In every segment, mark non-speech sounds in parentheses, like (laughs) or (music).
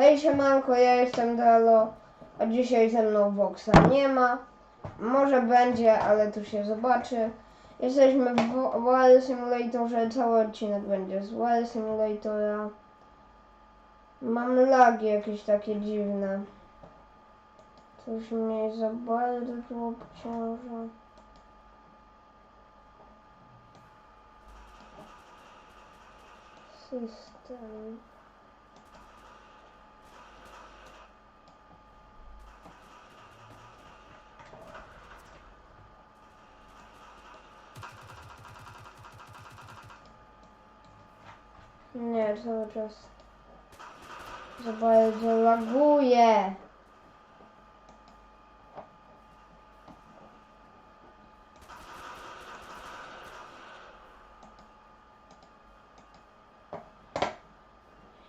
Hej siemanko, ja jestem Dalo, a dzisiaj ze mną Voxa nie ma. Może będzie, ale tu się zobaczy. Jesteśmy w Wild Simulatorze, cały odcinek będzie z Wild Simulatora. Mam lagi jakieś takie dziwne. Coś mnie za bardzo obciąża. System. Nie, cały czas za bardzo laguje.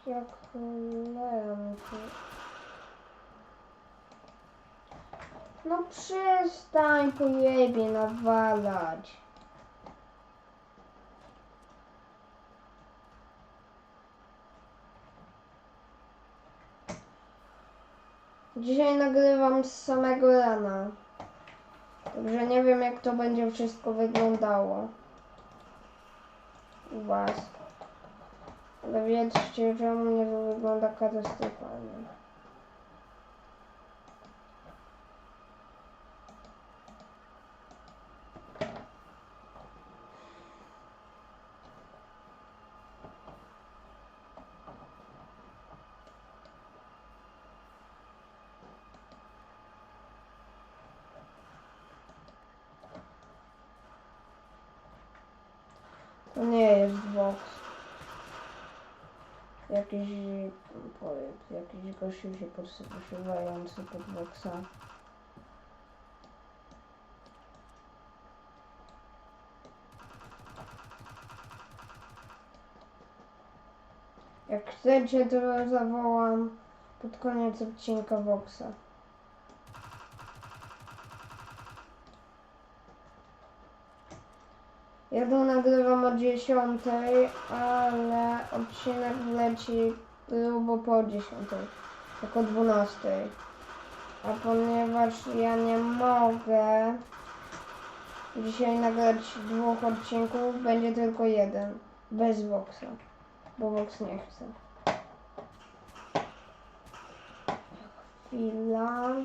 Jak cholera. No przestań pojebie nawalać. Dzisiaj nagrywam z samego rana. Także nie wiem jak to będzie wszystko wyglądało. U was. Ale wiedzcie, że u mnie to wygląda katastrofalnie. To nie jest Vox. Jakiś, powiedz, jakiś gościu się podsypywający pod Voxa. Jak chcecie, to zawołam pod koniec odcinka Voxa. Ja tu 10, ale odcinek leci grubo po 10, jako 12. A ponieważ ja nie mogę dzisiaj nagrać dwóch odcinków, będzie tylko jeden, bez Voxa, bo Vox nie chce. Chwila.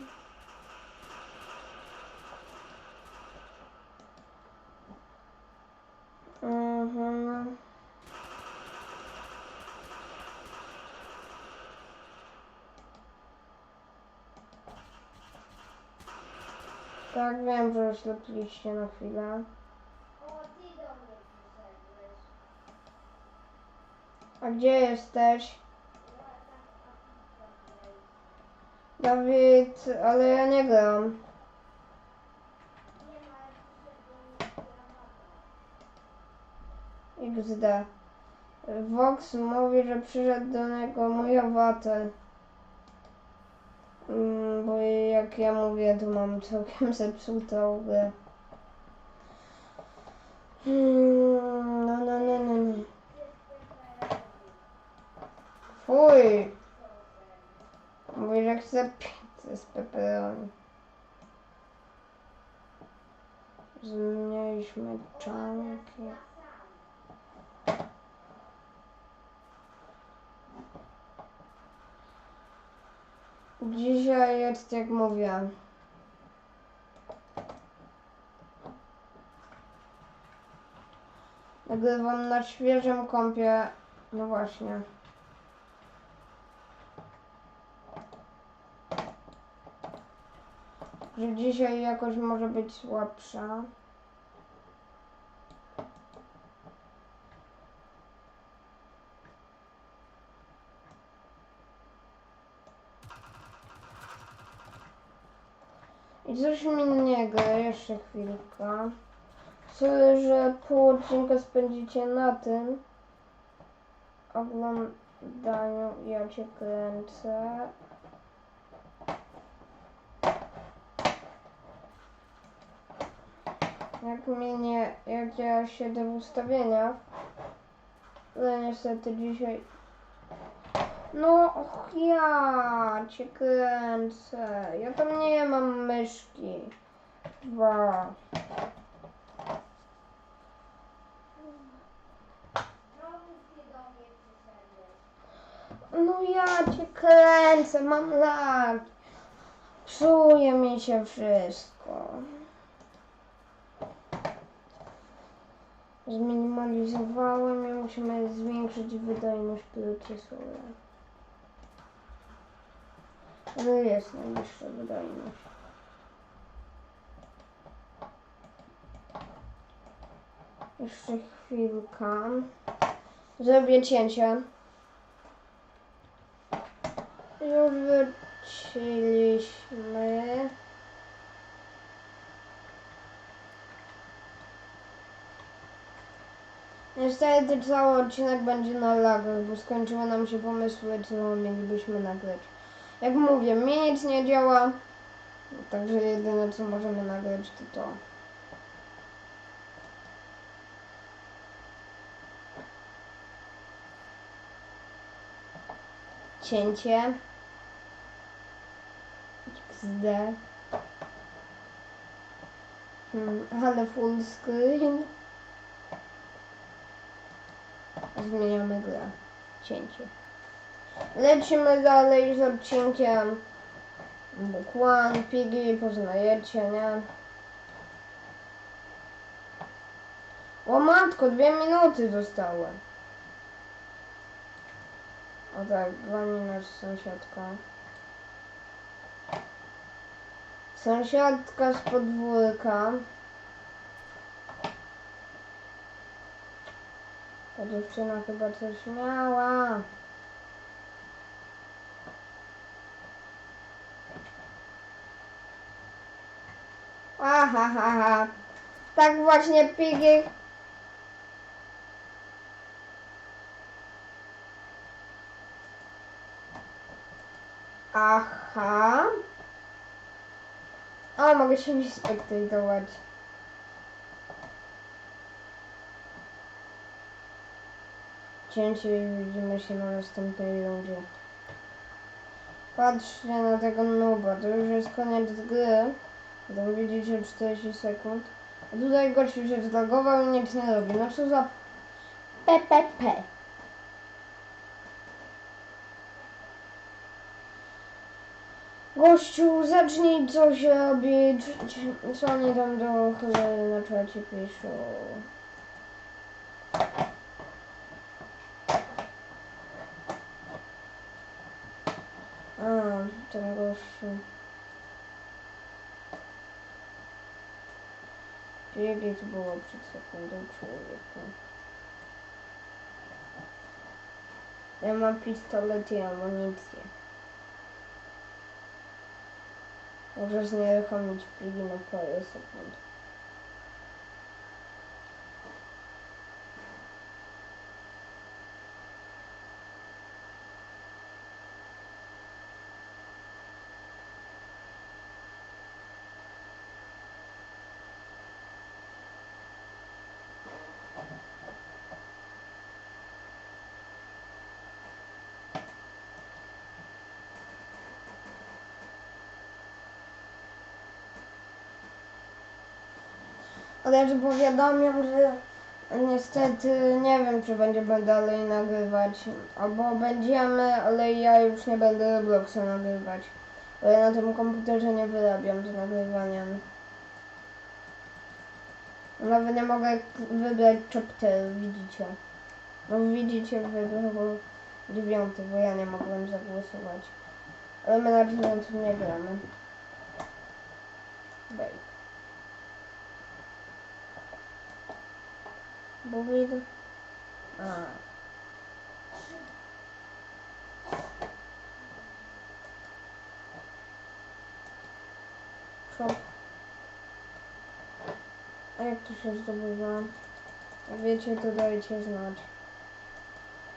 Tak, wiem, że ślepiliście na chwilę. A gdzie jesteś? Dawid, ale ja nie gram. XD. Vox mówi, że przyszedł do niego mój obywatel. Mm, bo jak ja mówię, to mam całkiem (laughs) zepsutą grę. Mm, No, no, no, no, no. Fuj! Mówi, że chce pizzę z pepperoni. Zmniejszmy czanki. Dzisiaj jest jak mówię. Nagrywam na świeżym kąpie. No właśnie. Że dzisiaj jakoś może być słabsza. Coś mi nie gra, jeszcze chwilkę. Sorry, że pół odcinka spędzicie na tym oglądaniu. Ja cię kręcę. Jak minie, jak ja siedzę w ustawieniach, ale niestety dzisiaj No, och, ja cię kręcę. Ja tam nie mam myszki. Dwa. No ja cię kręcę, mam lag. Psuje mi się wszystko. Zminimalizowałem i musimy zwiększyć wydajność procesora. Ale jest najwyższa wydajność. Jeszcze chwilka. Zrobię cięcie. Już wróciliśmy. Niestety cały odcinek będzie na lagach, bo skończyły nam się pomysły, co mielibyśmy nagrać. Jak mówię, mnie nic nie działa, także jedyne co możemy nagrać to to. Cięcie. XD. Hmm, ale full screen. Zmieniamy grę. Cięcie. Lecimy dalej z odcinkiem One, Piggy, poznajecie, nie? O matko, dwie minuty zostały. O tak, goni nas sąsiadka. Sąsiadka z podwórka. Ta dziewczyna chyba coś miała. Aha, ha, ha. Tak właśnie Piggy. Aha. O, mogę się wyspektować. Cięcie i widzimy się na następnej rundzie. Patrzcie na tego nuba, to już jest koniec gry. Widzicie 40 sekund. A tutaj gościu się zlogował i nic nie robi. No co za PPP. Gościu, zacznij coś robić. Co oni tam do cholery na czacie piszą? A, ten gościu. Biegnie to było przed sekundą człowieku. Ja mam pistolet i amunicję. Możesz nieruchomić pligi na ja powiadamiam, że niestety nie wiem, czy będziemy dalej nagrywać. Albo będziemy, ale ja już nie będę Robloxa nagrywać. Bo ja na tym komputerze nie wyrabiam z nagrywaniem. Nawet nie mogę wybrać chapter, widzicie. No widzicie, wybrał dziewiąty, bo ja nie mogłem zagłosować. Ale my na tym nie gramy. Bej. Bo wyjdę. A. Co? A jak to się zdobywa? Jak wiecie, to dajcie znać.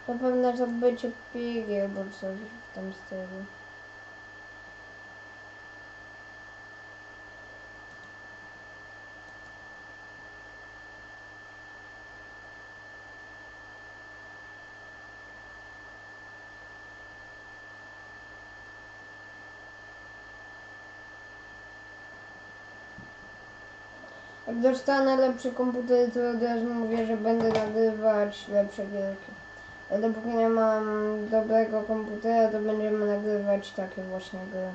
To pewne zabycie albo coś w tym stylu. Jak dostanę lepszy komputer, to od razu mówię, że będę nagrywać lepsze gierki. Ale dopóki nie mam dobrego komputera, to będziemy nagrywać takie właśnie gry.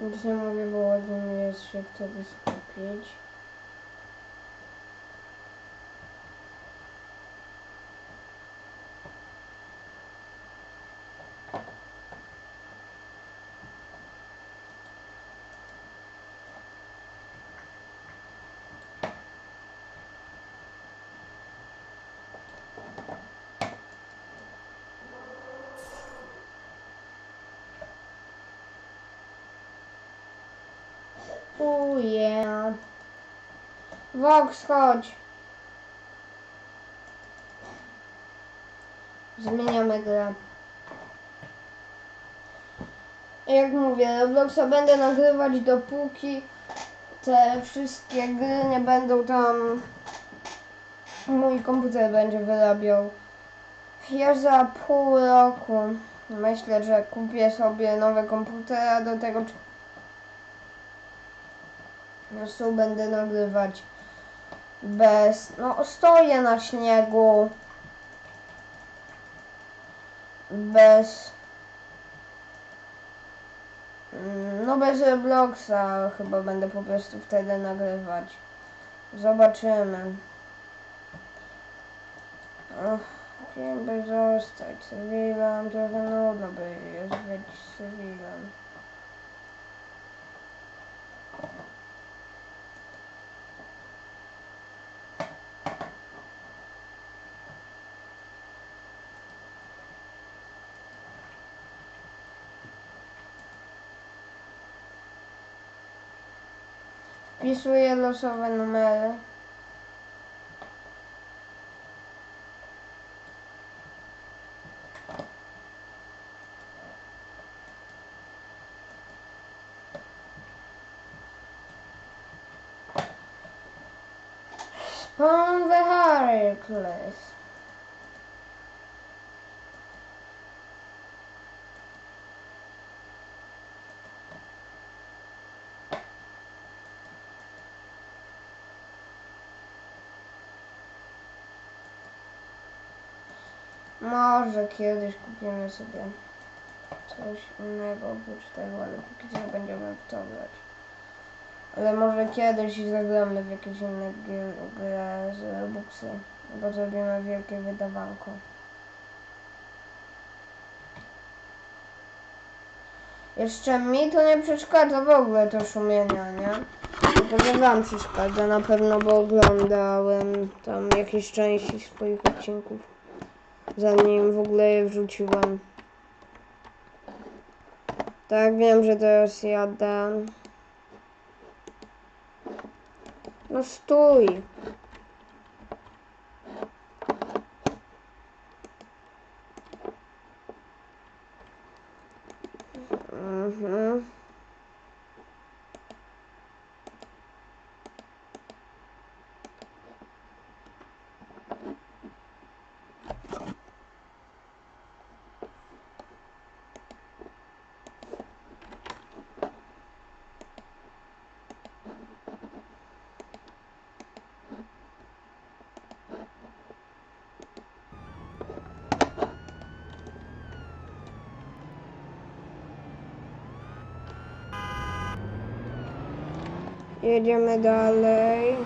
Nic nie mówię, bo ładnie mi jest się wtedy skupić. Yeah. Vox, chodź. Zmieniamy grę. Jak mówię, Robloxa będę nagrywać dopóki te wszystkie gry nie będą tam mój komputer będzie wyrabiał. Ja za pół roku myślę, że kupię sobie nowy komputer, do tego prostu będę nagrywać bez. No, stoję na śniegu. Bez. mm, No, bez Robloxa chyba będę po prostu wtedy nagrywać. Zobaczymy. Kim by zostać cywilem? Trochę nudno by jest być cywilem. Wpisuję losowe numery. Spawn the Hercules. Może kiedyś kupimy sobie coś innego oprócz tego, ale póki co będziemy w to grać. Ale może kiedyś zagramy w jakieś inne gry, z Robuxy, bo zrobimy wielkie wydawanko. Jeszcze mi to nie przeszkadza w ogóle to szumienia, nie? Tylko wam przeszkadza na pewno, bo oglądałem tam jakieś części swoich odcinków, zanim w ogóle je wrzuciłem. Tak, wiem, że teraz jadę. No stój. Jedziemy dalej.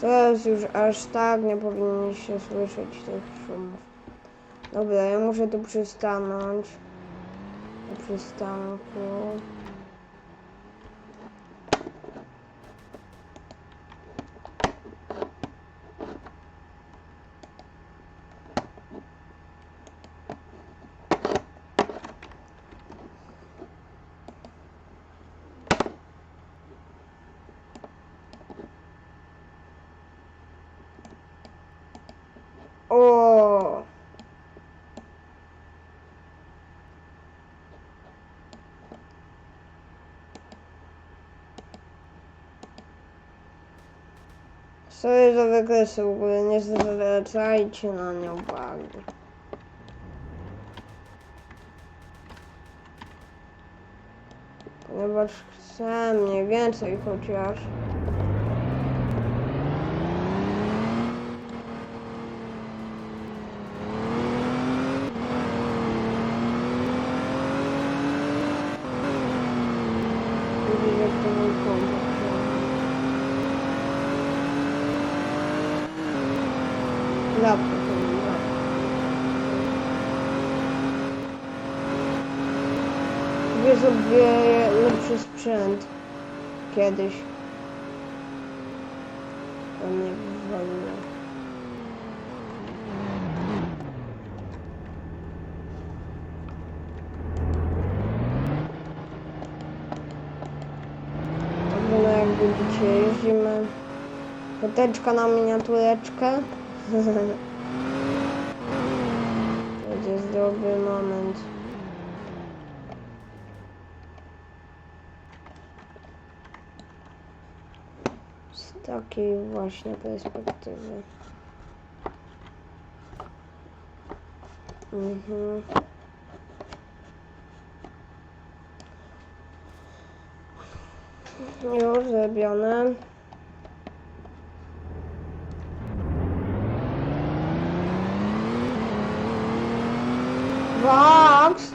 Teraz już aż tak nie powinniście słyszeć tych szumów. Dobra, ja muszę tu przystanąć. Przystanku. O! Sorry za wykresy w ogóle, nie zwracajcie na nie uwagi. Ponieważ chcę mniej więcej chociaż. Widzisz jak to mój komputer. Laptop. laptop. Kupię sobie lepszy sprzęt. Kiedyś. To mnie wywaliło. Także no jak jeździmy. Poteczka na miniatureczkę. (laughs) Jest dobry moment. Takiej właśnie perspektywy. Mhm. Już zrobione. Vox!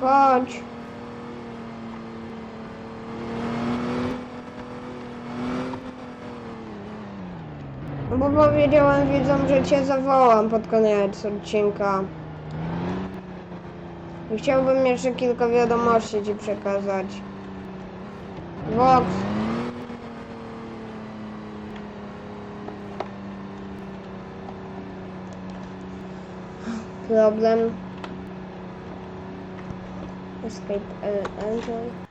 Chodź. Powiedziałem widzom, że cię zawołam pod koniec odcinka. I chciałbym jeszcze kilka wiadomości ci przekazać. Vox. Problem. Escape uh, engine.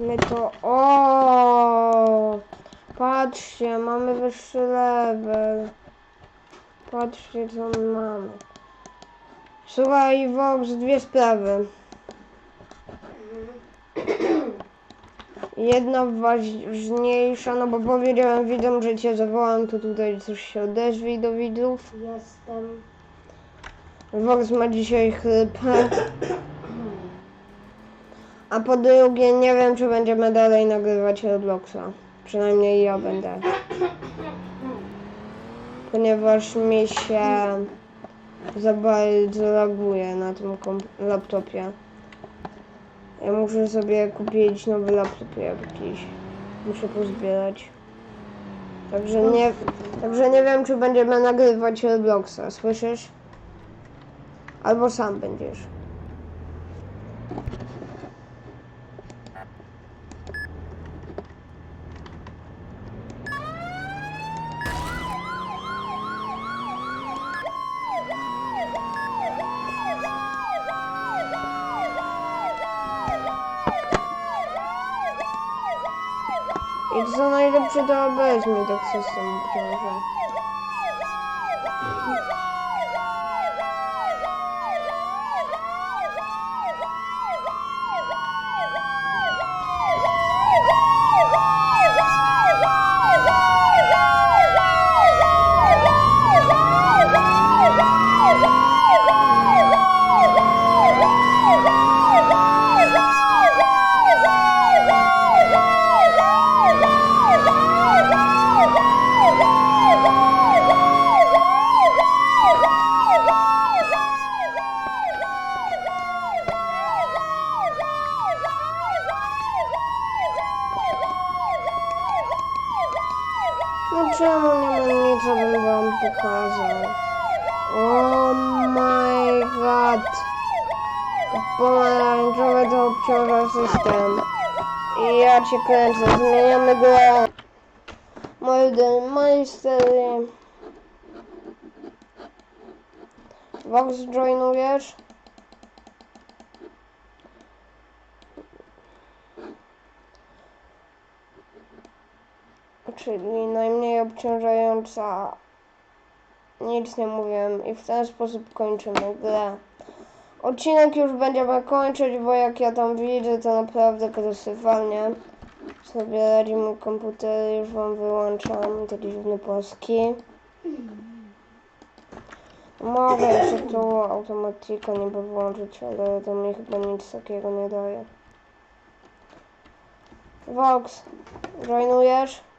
Czy my to... O! Patrzcie, mamy wyższy level. Patrzcie, co my mamy. Słuchaj, Vox, dwie sprawy. Jedna ważniejsza, no bo powiedziałem widzom, że cię zawołam, to tutaj coś się odezwij do widzów. Jestem. Vox ma dzisiaj chrypę. A po drugie, nie wiem, czy będziemy dalej nagrywać Robloxa. Przynajmniej ja będę. Ponieważ mi się za bardzo laguje na tym laptopie. Ja muszę sobie kupić nowy laptop jakiś. Muszę pozbierać. Także nie, także nie wiem, czy będziemy nagrywać Robloxa. Słyszysz? Albo sam będziesz. I co najlepsze to obejrz mi tak system obciąża. Czemu nie ma nic, abym wam pokazał? Oh my god. Pomarańczowe to obciąża system. I ja cię kręcę, zmieniamy grę. Morden Meister. Vox joinujesz? czyli najmniej obciążająca. Nic nie mówiłem i w ten sposób kończymy grę. Odcinek już będziemy kończyć, bo jak ja tam widzę, to naprawdę katastrofalnie sobie radzi mój komputer. Już wam wyłączam te dziwne polski. Mogę jeszcze tu automatika niby włączyć, ale to mi chyba nic takiego nie daje. Vox, joinujesz?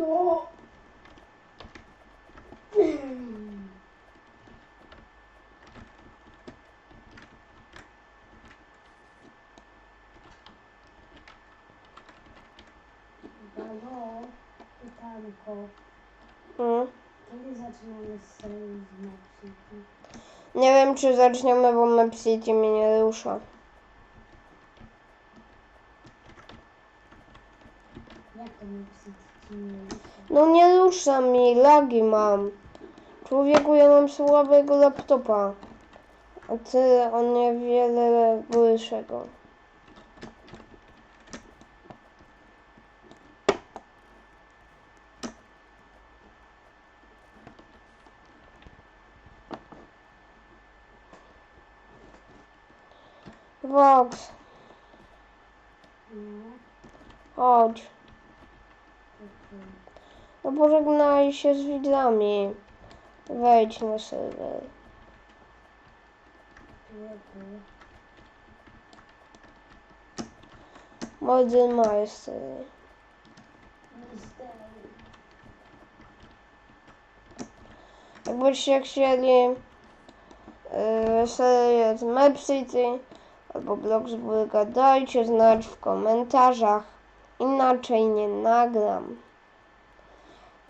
No. Halo, pytanko. Mm. Kiedy zaczynamy serię z Mopsity? Nie wiem, czy zaczniemy, bo Map City mnie nie rusza. Jak to rusza? No nie rusza mi, lagi mam. Człowieku, ja mam słabego laptopa. A ty o niewiele gorszego. Vox, No, chodź. No pożegnaj się z widzami. Wejdź na serwer. Młody majster. Jakbyście chcieli yy, serię z Map City albo Bloxburga, dajcie znać w komentarzach. Inaczej nie nagram.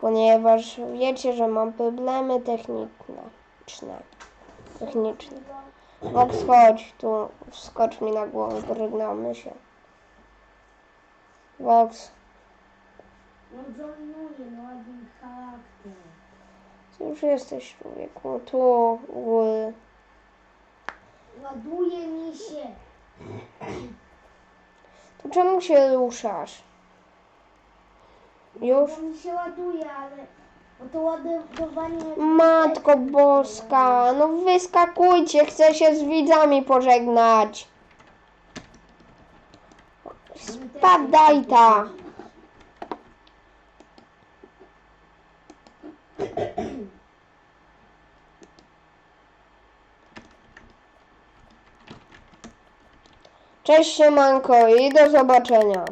Ponieważ wiecie, że mam problemy techniczne. Techniczne. Vox, chodź tu, wskocz mi na głowę, pożegnamy się. Vox, No joinuję, no ładny charakter. ty już jesteś człowieku, tu u góry. Ładuje mi się. To czemu się ruszasz? Już? Mi się ładuje, ale... Bo to ładowanie... Matko Boska, no wyskakujcie, chcę się z widzami pożegnać. Spadaj ta. Cześć siemanko i do zobaczenia.